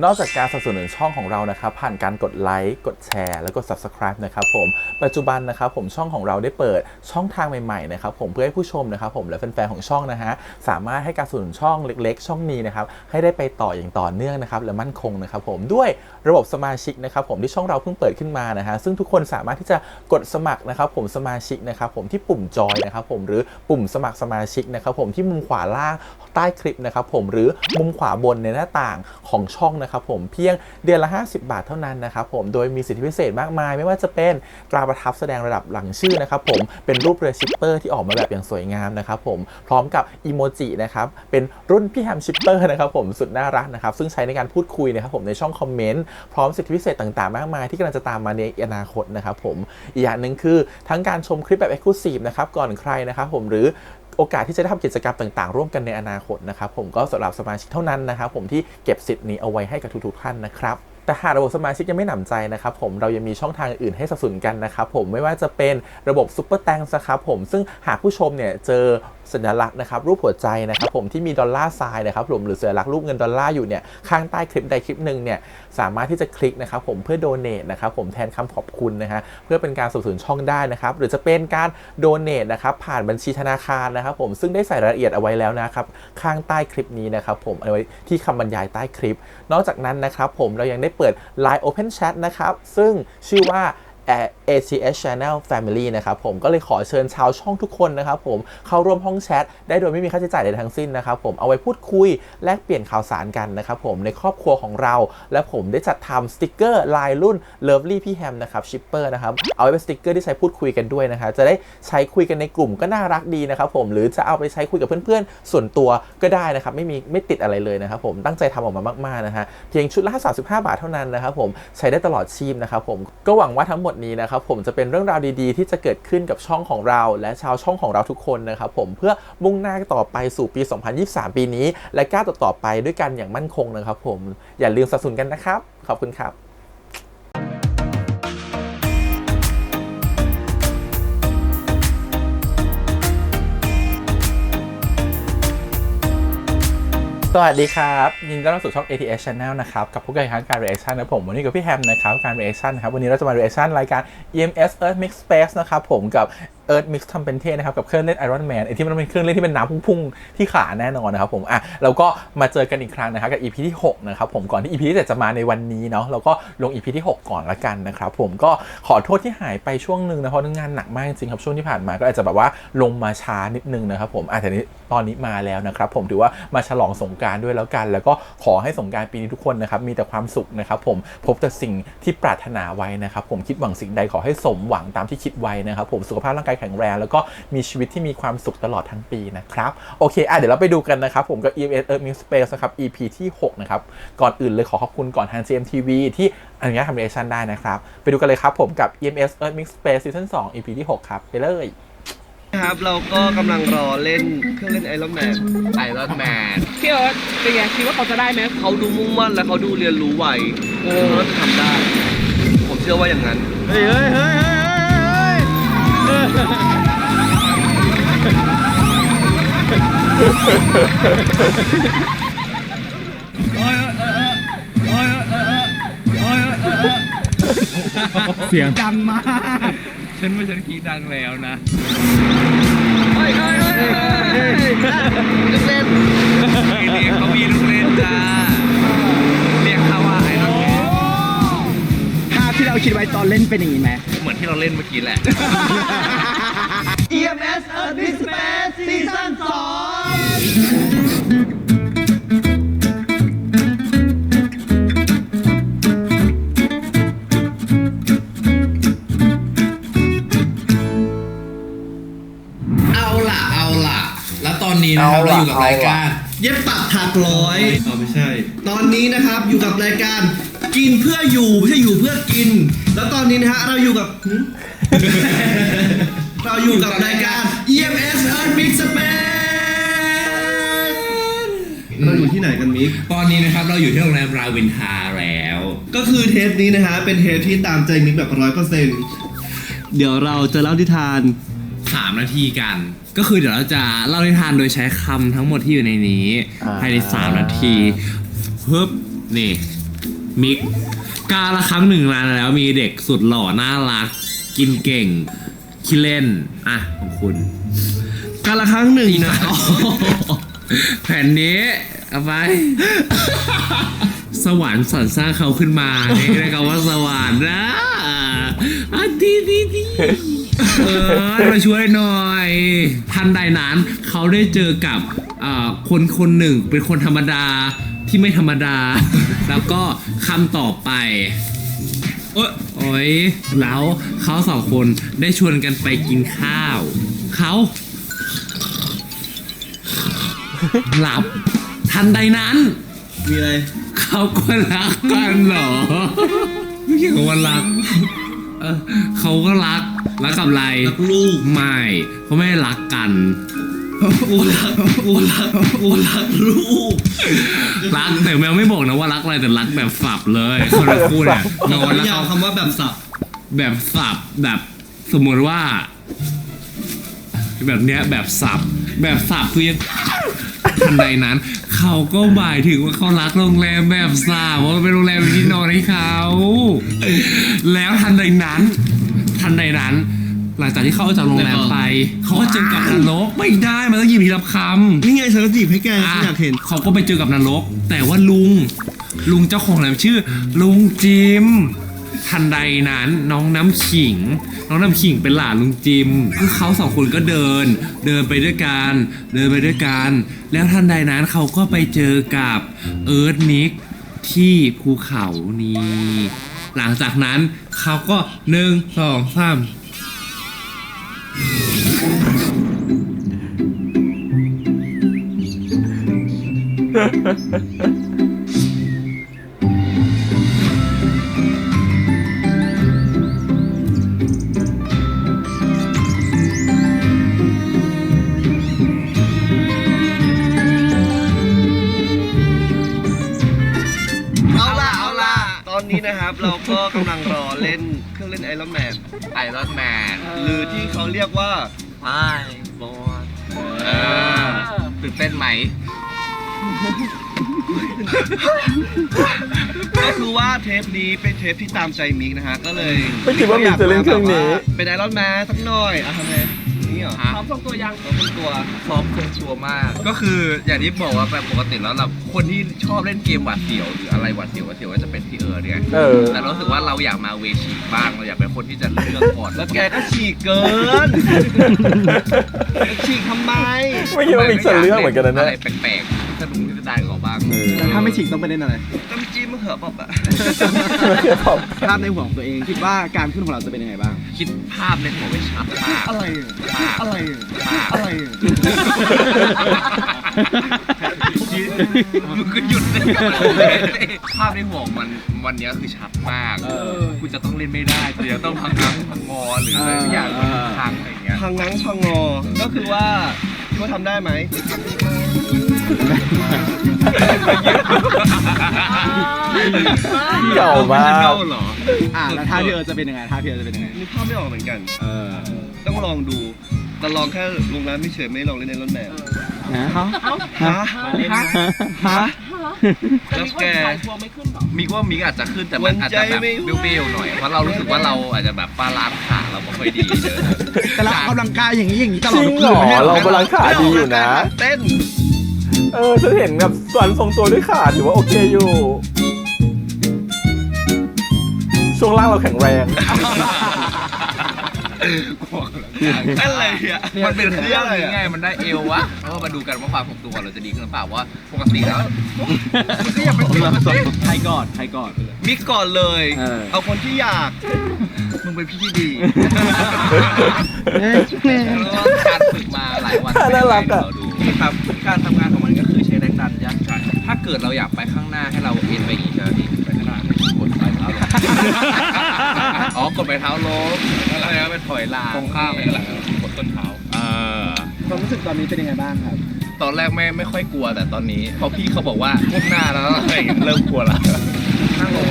นอกจากการสนับสนุนช่องของเรานะครับผ่านการกดไลค์กดแชร์แล้วก็ subscribe นะครับผมปัจจุบันนะครับผมช่องของเราได้เปิดช่องทางใหม่ๆนะครับผมเพื่อให้ผู้ชมนะครับผมและแฟนๆของช่องนะฮะสามารถให้การสนับสนุนช่องเล็กๆ ช่องนี้นะครับให้ได้ไปต่ออย่างต่อเนื่องนะครับและมั่นคงนะครับผมด้วยระบบสมาชิกนะครับผมที่ช่องเราเพิ่งเปิดขึ้นมานะฮะซึ่งทุกคนสามารถที่จะกดสมัครนะครับผมสมาชิกนะครับผมที่ปุ่มจอยนะครับผมหรือปุ่มสมัครสมาชิกนะครับผมที่มุมขวาล่างใต้คลิปนะครับผมหรือมุมขวาบนในหน้าต่างของช่องนะครับผมเพียงเดือนละ 50 บาทเท่านั้นนะครับผมโดยมีสิทธิพิเศษมากมาย ไม่ว่าจะเป็นตราประทับแสดงระดับหลังชื่อนะครับผมเป็นรูปเรือชิปเปอร์ที่ออกมาแบบอย่างสวยงามนะครับผมพร้อมกับอีโมจินะครับเป็นรุ่นพี่แฮมชิปเปอร์นะครับผมสุดน่ารักนะครับซึ่งใช้ในการพูดคุยนะครับผมในช่องคอมเมนต์พร้อมสิทธิพิเศษต่างๆ มากมายที่กำลังจะตามมาในอนาคตนะครับผมอีกอย่างหนึ่งคือทั้งการชมคลิปแบบ Exclusive นะครับก่อนใครนะครับผมหรือ โอกาสที่จะได้ทำกิจกรรมต่างๆ ร่วมกันในอนาคตนะครับผมก็สำหรับสมาชิกเท่านั้นนะครับผมที่เก็บสิทธิ์นี้เอาไว้ให้กับทุกๆท่านนะครับแต่หากระบบสมาชิกยังไม่หนำใจนะครับผมเรายังมีช่องทางอื่นให้สนับสนุนกันนะครับผมไม่ว่าจะเป็นระบบซุปเปอร์แตงนะครับผมซึ่งหากผู้ชมเนี่ยเจอสัญลักษณ์นะครับรูปหัวใจนะครับผมที่มีดอลลาร์ทรายนะครับผมหรือสัญลักษณ์รูปเงินดอลลาร์อยู่เนี่ยข้างใต้คลิปใดคลิปหนึ่งเนี่ยสามารถที่จะคลิกนะครับผมเพื่อโดเน a นะครับผมแทนคำขอบคุณนะฮะเพื่อเป็นการสนับสนุนช่องได้นะครับหรือจะเป็นการโดเน a นะครับผ่านบัญชีธนาคารนะครับผมซึ่งได้ใส่รายละเอียดเอาไว้แล้วนะครับข้างใต้คลิปนี้นะครับผมเอาไว้ที่คำบรรยายใต้คลิป นอกจากนั้นนะครับผมเรายังได้เปิด Line Open Chat นะครับซึ่งชื่อว่า ACS Channel Family นะครับผมก็เลยขอเชิญชาวช่องทุกคนนะครับผมเข้าร่วมห้องแชทได้โดยไม่มีค่าใช้จ่ายใดทั้งสิ้นนะครับผมเอาไว้พูดคุยแลกเปลี่ยนข่าวสารกันนะครับผมในครอบครัวของเรา และผมได้จัดทำสติกเกอร์ลายรุ่น Lovely พี่แฮมนะครับชิปเปอร์นะครับเอาไว้เป็นสติกเกอร์ที่ใช้พูดคุยกันด้วยนะครับจะได้ใช้คุยกันในกลุ่มก็น่ารักดีนะครับผมหรือจะเอาไปใช้คุยกับเพื่อนๆ ส่วนตัวก็ได้นะครับไม่มีไม่ติดอะไรเลยนะครับผมตั้งใจทำออกมามากๆนะฮะเพียงชุดละ35 บาทเท่านั้นนะครับผมใช้ได้ตลอดชีพนะครับผมก็หวังว่าทั้งหมดนี้นะครับผมจะเป็นเรื่องราวดีๆ ที่จะเกิดขึ้นกับช่องของเรา และชาวช่องของเราทุกคนนะครับผมเพื่อมุ่งหน้าต่อไปสู่ปี 2023 ปีนี้ และก้าวต่อๆไปด้วยกันอย่างมั่นคงนะครับผมอย่าลืมสนับสนุนกันนะครับ ขอบคุณครับ สวัสดีครับ ยินดีต้อนรับสู่ช่อง ATS Channel นะครับ กับผู้การคันการ reaction นะผม วันนี้กับพี่แฮมนะครับ การ reaction นะครับ วันนี้เราจะมา reaction รายการ EMS Earth Mix Space นะครับผมกับ Earth Mix ทำเป็นเท่นะครับ กับเครื่องเล่น Iron Man ไอที่มันเป็นเครื่องเล่นที่เป็นน้ำพุ่งๆ ที่ขาแน่นอนนะครับผมอะเราก็มาเจอกันอีกครั้งนะครับกับ EP ที่ 6 นะครับผมก่อนที่ EP ที่จะมาในวันนี้เนาะเราก็ลง EP ที่ 6 ก่อนละกันนะครับผมก็ขอโทษที่หายไปช่วงหนึ่งนะเพราะงานหนักมากจริงครับช่วงที่ผ่านมาก็อาจจะแบบว่าลงมาช้านิดนึงนะครับผมอะแต่นี้ตอนนี้มาแล้วนะครับผมถือว่ามาฉลองสงการด้วยแล้วกัน แล้วก็ขอให้สงการปีนี้ทุกคนนะครับมีแต่ความสุขนะครับผมพบแต่สิ่งที่ปรารถนาไว้นะครับผมคิดหวังสิ่งใดขอให้สมหวังตามที่คิดไว้นะครับผมสุขภาพร่างกายแข็งแรง แล้วก็มีชีวิตที่มีความสุขตลอดทั้งปีนะครับ โอเคอะเดี๋ยวเราไปดูกันนะครับ ผมกับ EMS Earth Mix Space นะครับ EP ที่ 6 นะครับ ก่อนอื่นเลยขอขอบคุณก่อนทาง CMTV ที่อนุญาตทำเรีแอคชั่นได้นะครับ ไปดูกันเลยครับผมกับ EMS Earth Mix Space Season 2 EP ที่ 6 ครับ ไปเลยครับเราก็กำลังรอเล่นเครื่องเล่นไอรอนแมนไอรอนแมนพี่เอิร์ธเป็นไงคิดว่าเขาจะได้ไหมเขาดูมุ่งมั่นและเขาดูเรียนรู้ไวเออเขาจะทำได้ ผมเชื่อว่าอย่างนั้น เฮ้ยเฮ้ยเฮ้ย เฮ้ยเสียงดังมาก ฉันว่าฉันคิดดังแล้วนะเฮ้ยเฮ้ยเฮ้ยเฮ้ยลูกเล่นไอเรียกเขามีลูกเล่นจ้า เรียกเขาว่าไอรอนแมนภาพที่เราคิดไว้ตอนเล่นเป็นอย่างนี้ไหมเหมือน ที่เราเล่นเมื่อกี้แหละ EMS Earth Mix Space Season เอาล่ะ เอาล่ะ แล้วตอนนี้นะครับเอาเราล่ะอยู่กับรายการ2เย็บปักถักร้อย อ๋อไม่ใช่ ตอนนี้นะครับอยู่กับรายการ กินเพื่ออยู่ไม่ใช่อยู่เพื่อกิน แล้วตอนนี้นะฮะเราอยู่กับหึเราอยู่กับรายการ EMS Earth Mix Space เราอยู่ที่ไหนกันมิก ตอนนี้นะครับเราอยู่ที่โรงแรมราวินทาแล้ว ก็คือเทปนี้นะฮะเป็นเทปที่ตามใจมิกแบบร้อยเปอร์เซ็นต์เดี๋ยวเราจะเล่านิทาน3นาทีกัน ก็คือเดี๋ยวเราจะเล่านิทานโดยใช้คำทั้งหมดที่อยู่ในนี้อ่าภายใน3นาทีเพิ่มนี่ มิกกาละครั้งหนึ่งนานแล้วมีเด็กสุดหล่อน่ารัก กินเก่งขี้เล่น อะ ของคุณกาละครั้งหนึ่งนะแผ่นนี้ เอาไป สวรรค์สรรสร้างเขาขึ้นมา นี่เรียกว่าสวรรค์นะอะดีดีดี เออมาช่วยหน่อย ทันใดนั้นเขาได้เจอกับอ่าคนคนหนึ่งเป็นคนธรรมดาที่ไม่ธรรมดา แล้วก็คำต่อไป เอยโอ้ยแล้วเขาสองคนได้ชวนกันไปกินข้าว เขาหลับ ทันใดนั้น มีอะไร เขาก็รักกันเหรอไม่เกี่ยวกับวันรัก เออเขาก็รักรักกับอะไรรักลูกไม่เขาไม่ได้รักกันกูรักกูรักกูรักลูกรักแต่แมวไม่บอกนะว่ารักอะไรแต่รักแบบฝับเลยคนละคู่เนี่ยนอนแล้วยาวเขาคำว่าแบบสับแบบสับแบบสมมติว่า แบบเนี้ยแบบสับแบบสับคือยัง ทันใดนั้น เขาก็หมายถึงว่าเขารักโรงแรมแบบสับเพราะมันเป็นโรงแรมที่นอนให้เขาแล้วทันใดนั้น ทันใดนั้น หลังจากที่เขาออกจากโรงแรมไป เขาก็เจอกับนรกไม่ได้มันต้องหยิบทีละคำนี่ไงฉันก็จีบให้แกฉันอะอยากเห็น เขาก็ไปเจอกับนรกแต่ว่าลุง ลุงเจ้าของแหลมชื่อ ลุงจิม ทันใดนั้นน้องน้ำขิง น้องน้ำขิงเป็นหลานลุงจิมคือเขาสองคนก็เดิน เดินไปด้วยกันเดินไปด้วยกันแล้วทันใดนั้นเขาก็ไปเจอกับเอิร์ธนิกที่ภูเขานี้หลังจากนั้นเขาก็หนึ่งสองสามเตอนนี้นะครับเราก็กำลังรอเล่นเครื่องเล่นไอรอนแมนไอรอนแมนหรือที่เขาเรียกว่าไอบอลตื่นเต้นไหม ก็คือว่าเทปนี้เป็นเทปที่ตามใจมิกนะฮะ ก็เลยไม่คิดว่ามิกจะเล่นเครื่องนี้ เป็นไอรอนแมนสักหน่อยอะทำไง นี่เหรอพร้อมส่งตัวยังเราเป็นตัวพร้อมคงชัวร์มาก ก็คืออย่างที่บอกว่าแบบปกติแล้วเราคนที่ชอบเล่นเกมหวาดเสียวหรืออะไรหวาดเสียวหวาดเสียวก็จะเป็นพี่เอิร์ธเนี่ยเออ แต่เรารู้สึกว่าเราอยากมาเวชีบ้างเราอยากเป็นคนที่จะเลือกก่อนแล้วแกก็ฉีกเกินฉีกทำไมไม่คิดว่ามิกจะเลือกเหมือนกันนะอะไรเนี่ยแปลกๆสนุกที่ได้กับเขาบ้างแล้วถ้าไม่ฉีกต้องไปเล่นอะไรน้ำจิ้มเหอะปอบอะ ภาพในหัวของตัวเองคิดว่าการขึ้นของเราจะเป็นยังไงบ้าง คิดภาพในหัวไว้ชัดมากอะไรอะ ภาพอะไรอะภาพอะไรอะมึงก็หยุดเลยภาพในหัวมันวันเนี้ยคือชัดมากกูจะต้องเล่นไม่ได้กูจะต้องพังงังพังงอหรืออะไรสักอย่างเออทางอะไรอย่างเงี้ย พังงังพังงอ ก็คือว่าคิดว่าทำได้ไหมเก่ามาก เก่าเหรอ อ่าแล้วท่าพี่เอิร์ธจะเป็นยังไงท่าพี่เอิร์ธจะเป็นยังไงนึกภาพไม่ออกเหมือนกัน เออ ต้องลองดู แต่ลองแค่ลงน้ำไม่เฉยไม่ลองเล่นในรถแมพนะฮะฮะฮะแล้วแกมิกว่ามิกอาจจะขึ้นแต่มันอาจจะแบบวันใจไม่เบี้ยวๆหน่อยเพราะเรารู้สึกว่าเราอาจจะแบบบาลานซ์ขาเราไม่ค่อยดีเลยแต่เราออกกำลังกายอย่างนี้อย่างนี้ตลจอดริงทุกเหรคืนอไม่ใช่เหรเราอบาลานซ์ขาดีอยู่นะเต้นเออฉันเห็นแบบส่วนทรงตัวด้วยขาถือว่าโอเคอยู่ช่วงล่างเราแข็งแรง อะไรอะมันเป็นเครื่องอะไรนี้อะไงมันได้เอววะแล้วมาดูกันว่าความคงตัวเราจะดีขึ้นหรือเปล่าเพราะว่าปกติแล้วมันก็ยังเป็นใครก่อนใครก่อนมิกก่อนเลยเออเอาคนที่อยากมึงเป็นพี่ที่ดีเอ้ยแล้วก็การฝึกมาหลายวันน่ารักอะเดี๋ยวเราดูนี่ครับการทำงานของมันก็คือใช้แรงดันยักษ์ถ้าเกิดเราอยากไปข้างหน้าให้เราเอ็นไปอย่างนี้ใช่ไหมพี่ไปข้างหน้ากดปลายเท้าลงอ๋อกดปลายเท้าลง แล้วก็ไปถอยหลังตรงข้ามไปหลังกดต้นเท้าอ่าความรู้สึกตอนนี้เป็นยังไงบ้างครับ ตอนแรกไม่ไม่ค่อยกลัวแต่ตอนนี้พอพี่เขาบอกว่าก้มหน้าแล้วอะไรอย่างเงี้ยเริ่มกลัวละนั่งลง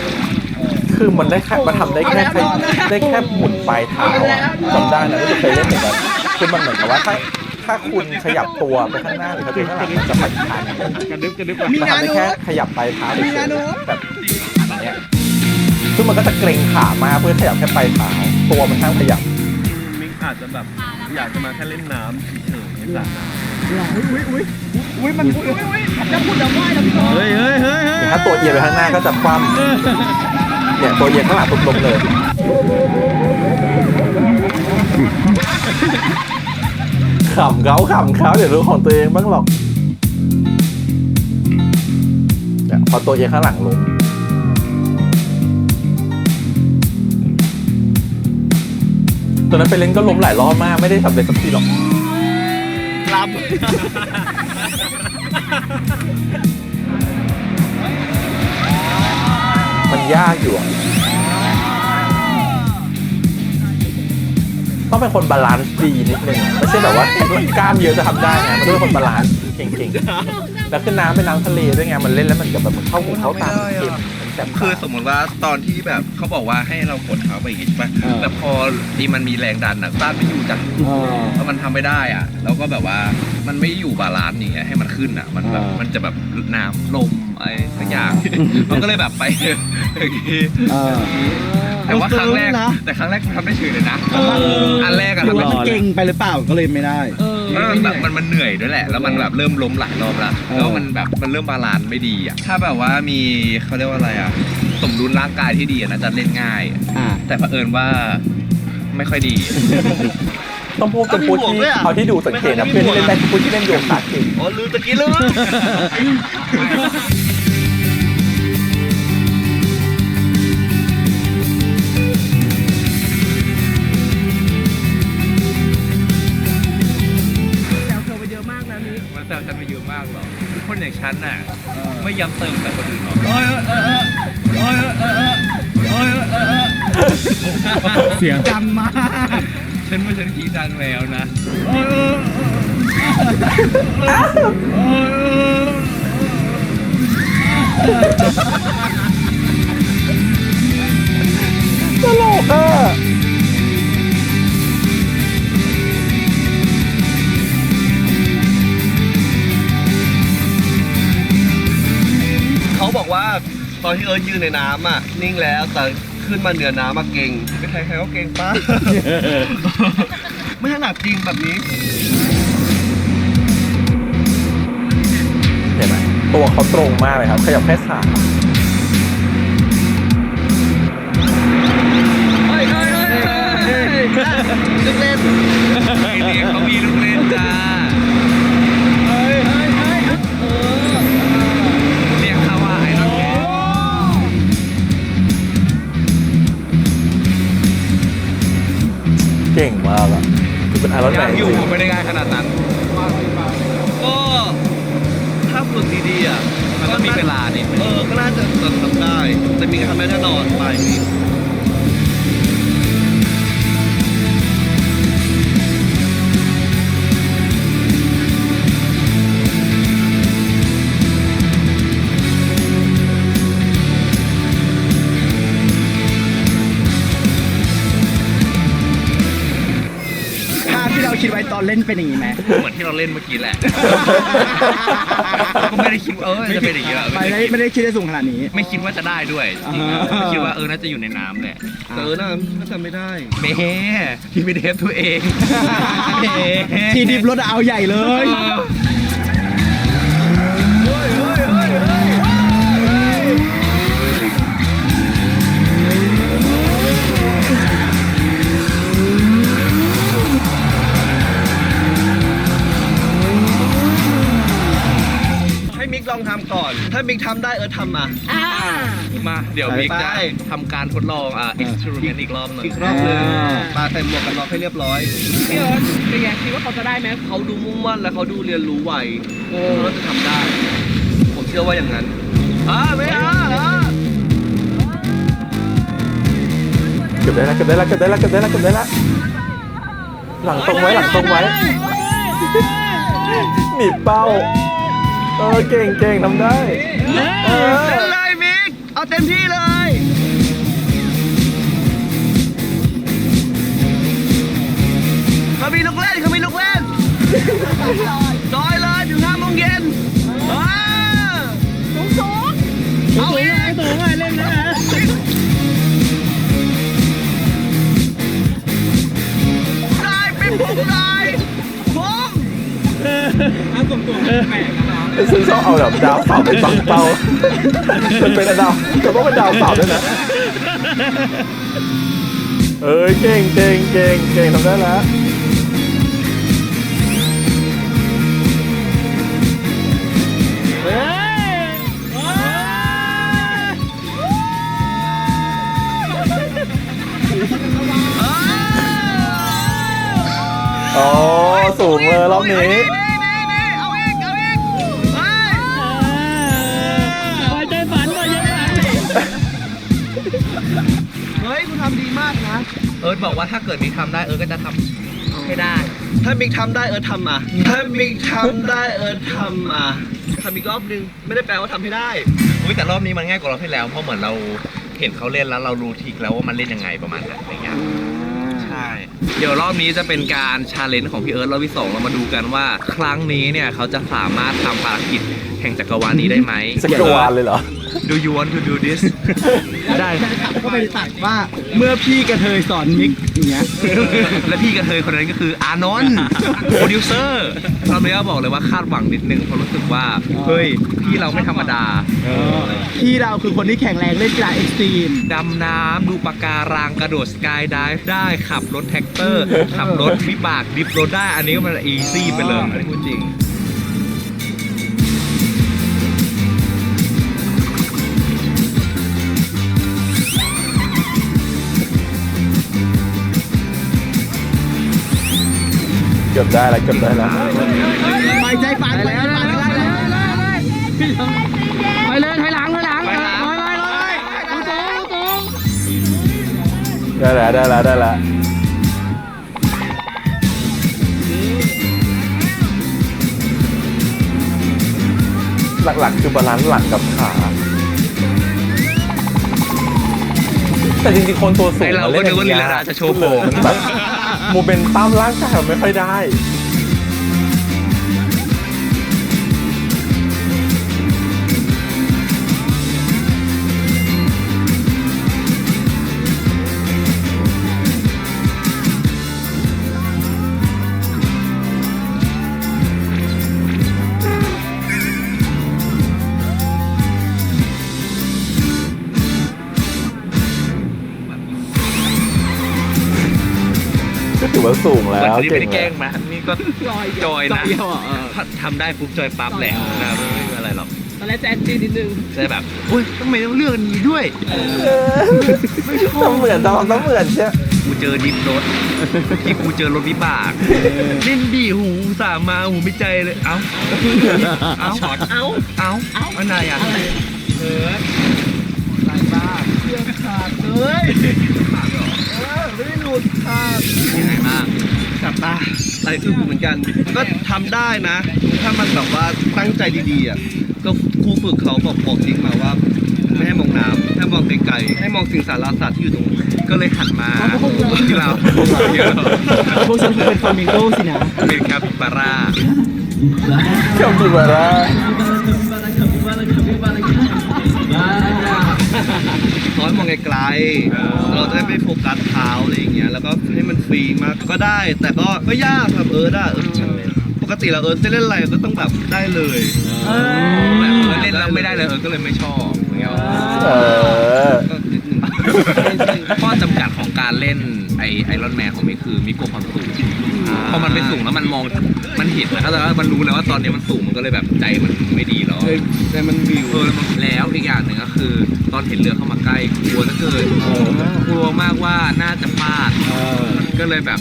คือมันได้แค่มันทำได้แค่ขยได้แค่หมุนปลายเท้าอะจำได้นะที่เคยเล่นเหมือนกันคือมันเหมือนกับว่าถ้าถ้าคุณขยับตัวไปข้างหน้าหรือขยับข้างหลังมันจะไปอีกทางหนึงกระดึบกระดึบมันทำได้แค่ขยับปลายเท้าเฉยๆแบบเนี้ยซึ่งมันก็จะเกรงขามากเพื่อขยับแค่ปลายเท้า ตัวมันห้ามขยับมิกอาจจะแบบอยากจะมาแค่เล่นน้ำเฉยๆในสระน้อุ้ยอุ้ยอุ้ยมันอุ้ยอุ้ยจะพูดจะไหว้แล้วพี่น้องำเฮ้ยเฮ้ยเฮ้ยเฮ้ยถ้าตัวเอียงไปข้างหน้าก็จะคว่ำเนี่ยตัวเอียงข้างหลังตรงๆเลยขำเขาขำเขาเดี๋ยวรู้ของตัวเองบ้างหรอกเนี่ยพอตัวเอียงข้างหลังลง ตอนนั้นไปเล่นก็ล้มหลายรอบมากไม่ได้สำเร็จสักทีหรอกรับ มันยากอยู่อะต้องเป็นคนบาลานซ์ดีนิดนึงอะไม่ใช่แบบว่ากล้ามเยอะจะทำได้ไงมันต้องเป็นคนบาลานซ์เก่งๆ แล้วขึ้นน้ำเป็นน้ำทะเลด้วยไงมันเล่นแล้วมันกับแบบมันเข้าหูเข้าตามันเค็ม มันแสบคือตาสมมติว่าตอนที่แบบเขาบอกว่าให้เรากดเท้าไปอย่างงี้ใช่ปะแต่พอที่มันมีแรงดันอะต้านไม่อยู่จังแล้วมันทำไม่ได้อะแล้วก็แบบว่ามันไม่อยู่บาลานซ์อย่างเงี้ยให้มันขึ้นอะ มันแบบมันจะแบบน้ำลมอะไรสักอย่าง มันก็เลยแบบไปอย่างงี้แต่ว่าครั้งแรกแต่ครั้งแรกทำได้เฉยเลยนะอันแรกอะหรือทำว่าได้มันเก่งไปหรือเปล่าก็เลยไม่ได้ มันแบบมันมันเหนื่อยด้วยแหละ แล้วมันแบบเริ่มล้มหลายรอบแล้วแล้วมันแบบมันเริ่มบาลานซ์ไม่ดีอะถ้าแบบว่ามีเขาเรียกว่าอะไรอะสมดุลร่างกายที่ดีอะนะจะเล่นง่าย อ่า แต่เผอิญว่าไม่ค่อยดี ต้องพูดเป็นพูดที่เอาที่ดูสังเกตนะเพื่อนที่เล่นได้คือพูดที่เล่นโยคะเก่ง อ๋อลืมตะกี้ลืม ไม่ย้ำเติมแต่คนอื่นหรอกเสียงดังมากฉันว่าฉันขี้ดังแล้วนะตลกอะ อนที่เอิร์ธยืนในน้ำอะ นิ่งแล้วแต่ขึ้นมาเหนือน้ำมาเก่งไม่ใครใครก็เก่งป้า ไม่ถนัดจริงแบบนี้ เห็นไหมตัวเขาตรงมากเลยครับ ขยับแค่ขา เก่งมากอะคือเป็นไอรอนแมนจอยู่ริงไม่ได้ง่ายขนาดนั้น ก็ถ้าฝึกดีๆอะมันก็มีเวลาดิเออก็น่าจะทำได้ แต่มีการทำได้แน่นอนไป คิดไว้ตอนเล่นเป็นอย่างนี้ไหม เหมือนที่เราเล่นเมื่อกี้แหละก็ไม่ได้คิดว่าเออจะเป็นอย่างนี้หรอกไม่ได้ไม่ได้คิดได้สูงขนาดนี้ ไม่คิดว่าจะได้ด้วยจริงๆอ่าไม่คิดว่าเออน่าจะอยู่ในน้ำแหละแต่เออน่าน่าจะไม่ได้เม่ที่ไม่เทปตัวเองเม่ทีดิบรถเอาใหญ่เลย ให้มิกลองทำก่อน ถ้ามิกทำได้เออทำมามาเดี๋ยวมิกจะไป ทำการทดลองอ่า experiment อีกรอบหนึ่งอีกรอบหนึงอ่า ปาใส่หมวกกันน็อกให้เรียบร้อย พี่เอิร์ธเป็นไงคิดว่าเขาจะได้ไหมเขาดูมุ่งมั่นและเขาดูเรียนรู้ไวเขาจะทำได้ ผมเชื่อว่าอย่างนั้นอ่าไม่อ่าอ่า เก็บได้แล้วเก็บได้แล้วเก็บได้แล้วเก็บได้แล้วเก็บได้แล้วหลังตรงไว้หลังตรงไว้หนีบเป้า เออเก่งเก่งทำได้เล่นเลยมิก เอาเต็มที่เลย เขามีลูกเล่นเขามีลูกเล่นจอยเลยถึงห้าโมงเย็นเออสูงสูงเอาเองสูงเลยเล่นนะฮะได้เป็นผมได้ผม อากลมๆแปลกๆ ซึ่งชอบเอาแบบดาวเสาร์ไปปังเป้ามันเป็นดาวแต่ว่าเป็นดาวเสาร์ด้วยนะเอ้ยเก่งเก่งเก่งเก่งทำได้แล้วอ๋อสูงเลยรอบนี้ เอิร์ธบอกว่าถ้าเกิดมีทำได้เอิร์ธก็จะทำให้ได้ ถ้ามิกทำได้เออทำอะ ถ้ามิกทำได้เออทำอะทำอีกรอบนึงไม่ได้แปลว่าทำให้ได้ อุ้ยแต่รอบนี้มันง่ายกว่ารอบที่แล้วเพราะเหมือนเราเห็นเขาเล่นแล้วเรารู้ทริกแล้วว่ามันเล่นยังไงประมาณนั้นอะไรเงี้ยใช่ เดี๋ยวรอบนี้จะเป็นการชาเลนจ์ของพี่เอิร์ธรอบที่สองเรามาดูกันว่า ครั้งนี้เนี่ยเขาจะสามารถทำภารกิจแห่งจักรวาลนี้ได้ไหมจักรวาลเลยเหรอ Do you want to do this ได้ ก็ไปตัดว่าเมื่อพี่กระเทยสอนมิกอย่างเงี้ย และพี่กระเทยคนนั้นก็คืออานนท์โปรดิวเซอร์เราเลยก็บอกเลยว่าคาดหวังนิดนึงเพราะรู้สึกว่า เฮ้ย พี่เราไม่ธรรมดา พี่เราคือคนที่แข็งแรงเล่นกีฬาเอ็กซ์ตรีม ดำน้ำดูปะการังกระโดดสกายดิฟได้ขับรถแท็กเตอร์ ขับรถวิบากดิฟรถได้ อันนี้ก็มันอีซี่ไปเลยอันนี้พูดจริง ได้แล้วเกือบได้แล้วไปใจฝันไปแล้วไปเลยไปเลยถอยหลังถอยหลังไปไปไปตรงตรงได้แล้วได้แล้วได้แล้วหลักๆคือบาลานซ์หลังกับขาแต่จริงๆคนตัวสูงเราก็นึกว่าลีลาจะโชว์โผล่มันแบบ โมเมนตัมร่างกายมันไม่ค่อยได้ อว่าสูงแล้ววันนี้ไม่ได้แกล้เก่งงนะนี่ก็ จอยนะเดียวอะถ้าทำได้ปุ๊บจอยปั๊บแหละนะไม่เป็นอะไรหรอกตอนแรกแจ๊จีนิดนึงใช่แบบอุ้ยทำไมต้องเลือกอันนี้ด้วยต้องเหมือนต้องต้องเหมือนใช่กูเจอดิฟรถที่กูเจอรถวิบากเล่นดีหูสามมาหูไม่ใจเลยเอ้าเอ้าช็อตเอ้าเอ้าเอ้าอะไรอะ เออเฮ้ยเออไม่ได้หลุดขาดยังไงบ้างจับตาไหลอึ้งเหมือนกัน ก็ทำได้นะ ถ้ามันแบบว่าตั้งใจดีๆอะก็ครูฝึกเขาบอกบอกทิ้งมาว่า ไม่ให้มองน้ำให้มองไกลๆให้มองสิ่งสารสัตว์ที่อยู่ตรงนี้ก็เลยหันมาที่เราพวกฉันคือเป็นฟลามิงโกสินะ เป็นคาปิบาร่าเกี่ยว กับอะไรน้อยมองไกลๆเราจะได้ไม่โฟกัสเท้าอะไรอย่างเงี้ยแล้วก็ให้มันฟรีมากก็ได้ แต่ก็ก็ยากครับเอิร์ดอะเอิร์ธปกติเราเอิร์ธจะเล่นอะไรก็ต้องแบบได้เลยแบบเออเล่นแล้วไม่ได้เลยเออก็เลยไม่ชอบอย่างเงี้ยเออก็นิดนึงข้อจำกัดของการเล่นไอไอรอนแมนของมิกคือมิกกลัวความสูงพอมันไปสูงแล้วมันมองมันเห็นนะแต่ว่ามันรู้แล้วว่าตอนนี้มันสูงมันก็เลยแบบใจมันไม่ดี แล้วแต่มันวิว เออแล้วอีกอย่างหนึ่งก็คือ ตอนเห็นเรือเข้ามาใกล้กลัวเหลือเกินกลัวมากว่าน่าจะพลาดก็เลยแบบ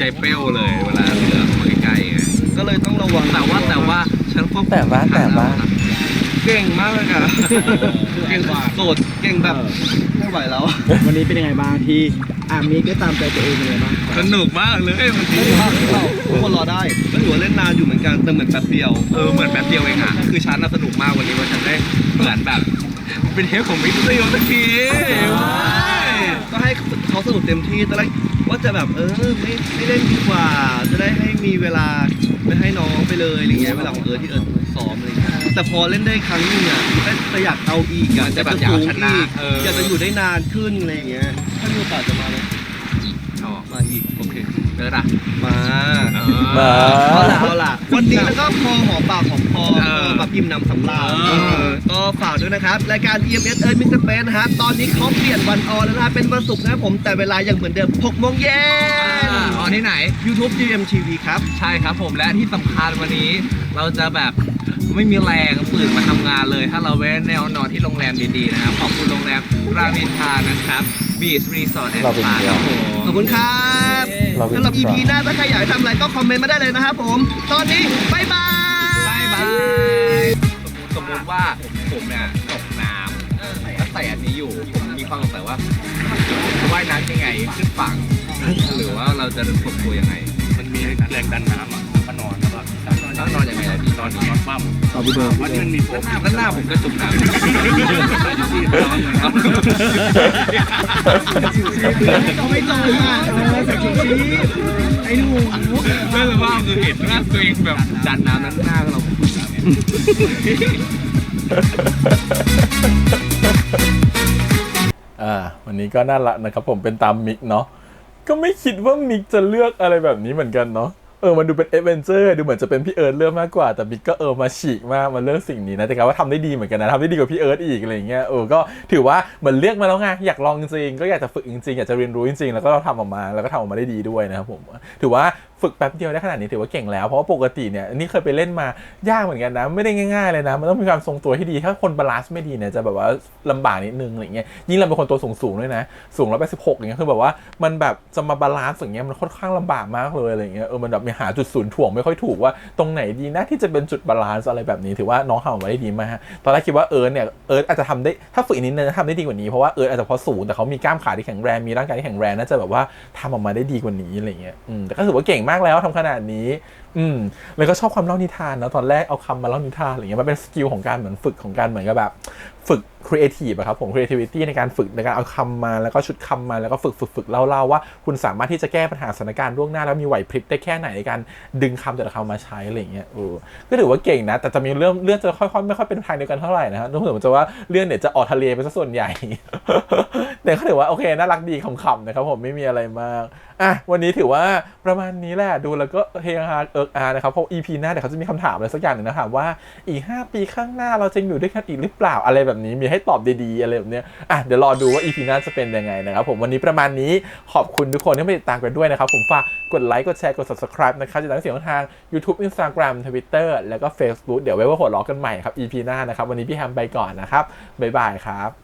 ใจเป้วเลยเวลาเรือเข้ามาใกล้ๆไงก็เลยต้องระวังแต่ว่าแต่ว่าฉันควบคุมแต่ว่าแต่ว่า เก่งมากเลยค่ะเก่งโสดเก่งแบบไม่ไหวแล้ว วันนี้เป็นยังไงบ้างที่ อามิกได้ตามใจตัวเองเป็นยังไงบ้างสนุกมากเลยมันดีทุกคนรอได้ก็ถือว่าเล่นนานอยู่เหมือนกันแต่เหมือนแป๊บเดียวเออเหมือนแป๊บเดียวเองอะคือฉันน่ะสนุกมากวันนี้ว่าฉันได้เหมือนแบบ เป็นเทปของมิกซ์เลยสักทีว้ายก็ให้เขาสนุกเต็มที่ตอนแรกว่าจะแบบเออไม่ไม่เล่นดีกว่า จะได้ให้มีเวลาไปให้น้องไปเลยอะไรเงี้ยเวลาของเอิร์ธที่เอิร์ธซ้อมอะไรเงี้ย แต่พอเล่นได้ครั้งหนึงอะก็จะอยากเอาอีกอะจะแบบอยากสูงชนะอีกเอออ ยากจะอยู่ได้นานขึ้นอะไรเงี้ยถ้ามีโอกาสจะมาเลยชอบมาอีกโอเคไปอิร์ธอะมามา เอาล่ะเอาล่ะ วันนี้แล้วก็พอหอมปากหอมคอเออแบบอิ่มหนำสำราญเออก็ฝากด้วยนะครับรายการ EMS เอิร์ธมิสเตอร์เปนนะฮะตอนนี้เขาเปลี่ยนวันออนแล้วนะเป็นวันศุกร์นะครับผมแต่เวลายังเหมือนเดิม6โมงเย็น อ่าออนที่ไหน YouTube GMTV ครับ ใช่ครับผมและที่สำคัญวันนี้เราจะแบบ ไม่มีแรงตื่นมาทำงานเลย ถ้าเราไม่ได้แนวนอนที่โรงแรมดีๆนะครับขอบคุณโรงแรมรามินทานะครับบีชรีสอร์ทแอนด์รามินสปาทาครับผมขอบคุณครับเราเป็นสำหรับสาว EP หน้าถ้าใครอยากให้ทำอะไรก็คอมเมนต์มาได้เลยนะครับผม ตอนนี้บายบายบายบายสมมติว่าผมเนี่ยตกน้ำแล้วใส่อันนี้อยู่ผมมีความสงสัยว่าจะว่ายน้ำยังไงขึ้นฝั่ง หรือว่าเราจะฝึกตัวยังไง มันมีแรงดันน้ำอะก็นอนแล้วก็ดันต้องนอนยังไง ล่ะพี่ตอนนี้นอนปั้มเอาไปดูวันนี้มันมีโฟมด้านหน้าผมก็จุกน้ำเขาไม่จอยอะเออสักทีไอ้หนูไม่รู้ว่าคือเห็นหน้าตัวเองแบบดันน้ำนั้นหน้าเราอ่าวันนี้ก็น่ารักนะครับผมเป็นตามมิกเนาะก็ไม่คิดว่ามิกจะเลือกอะไรแบบนี้เหมือนกันเนาะ เออมันดูเป็นเอเวนเจอร์ดูเหมือนจะเป็นพี่เอิร์ธเรื่องมากกว่า แต่บิ๊กก็เออมาฉีกมากมาเรื่องสิ่งนี้นะแต่ก็ว่าทำได้ดีเหมือนกันนะทำได้ดีกว่าพี่เอิร์ธอีกอะไรเงี้ยเออก็ถือว่าเหมือนเลือกมาแล้วไงอยากลองจริงก็อยากจะฝึกจริงอยากจะเรียนรู้จริงๆแล้วก็เราทำออกมาแล้วก็ทำออกมาได้ดีด้วยนะครับผมถือว่า ฝึกแป๊บเดียวได้ขนาดนี้ถือว่าเก่งแล้ว เพราะว่าปกติเนี่ยนี่เคยไปเล่นมายากเหมือนกันนะ ไม่ได้ง่ายๆเลยนะ มันต้องมีความทรงตัวที่ดี ถ้าคนบาลานซ์ไม่ดีเนี่ยจะแบบว่าลำบากนิดนึงอะไรเงี้ยยิ่งเราเป็นคนตัวสูงๆด้วยนะ สูงร้อยแปดสิบหกอย่างเงี้ยคือแบบว่ามันแบบจะมาบาลานซ์อย่างเงี้ยมันค่อนข้างลำบากมากเลยอะไรเงี้ยเออมันแบบมีหาจุดศูนย์ถ่วงไม่ค่อยถูกว่าตรงไหนดีนะที่จะเป็นจุดบาลานซ์อะไรแบบนี้ถือว่าน้องทำออกมาได้ดีมากตอนแรกคิดว่าเอิร์ธเนี่ยเอิร์ธอาจจะทำได้ถ้าฝึกอีกนิดนึงจะทำได้ดีกว่านี้เพราะว่าเอิร์ธอาจจะพราะสูงแต่เขามีกล้ามขาที่แข็งแรงมีร่างกายที่แข็งแรงน่าจะแบบว่าทำออกมาได้ดีกว่านี้อะไรเงี้ยอืมแต่ก็ถือว่าเก่งมากากแล้วทำขนาดนี้ อืมแล้วก็ชอบความเล่านิทานนะตอนแรกเอาคำมาเล่านิทานอะไรเงี้ยมันเป็นสกิลของการเหมือนฝึกของการเหมือนกับแบบฝึกครีเอทีฟครับผม creativity ในการฝึกในการเอาคำมาแล้วก็ชุดคำมาแล้วก็ฝึกฝึกฝึกเล่าเล่าว่า คุณสามารถที่จะแก้ปัญหาสถานการณ์ล่วงหน้า แล้วมีไหวพริบได้แค่ไหนในการดึงคำแต่ละคำมาใช้อะไรเงี้ยเออก็ถือว่าเก่งนะ แต่จะมีเรื่องเรื่องจะค่อยๆไม่ค่อยเป็นทางเดียวกันเท่าไหร่นะฮะรู้สึกว่าจะว่าเรื่องเนี่ยจะออกทะเลไปซะส่วนใหญ่แต่ก็ถือว่าโอเคน่ารักดีขำๆนะครับผมไม่มีอะไรมาก อะวันนี้ถือว่าประมาณนี้แหละดูแล้วก็เฮฮาเอิกอาร์นะครับเพราะ EP หน้าเดี๋ยวเขาจะมีคำถามอะไรสักอย่างหนึ่งนะถามว่าอีก 5 ปีข้างหน้าเราจะอยู่ด้วยกันอีกหรือเปล่าอะไรแบบนี้มีให้ตอบดีๆอะไรแบบเนี้ยอะเดี๋ยวรอดูว่า EP หน้าจะเป็นยังไงนะครับผมวันนี้ประมาณนี้ขอบคุณทุกคนที่มาติดตามกันด้วยนะครับผมฝากกดไลค์กดแชร์กด subscribe นะครับจะได้เสียงทาง YouTube Instagram Twitter แล้วก็ Facebook เดี๋ยวไว้ว่าหัวล้อกันใหม่ครับ EP หน้านะครับวันนี้พี่แฮมไปก่อนนะครับบ๊ายบายครับ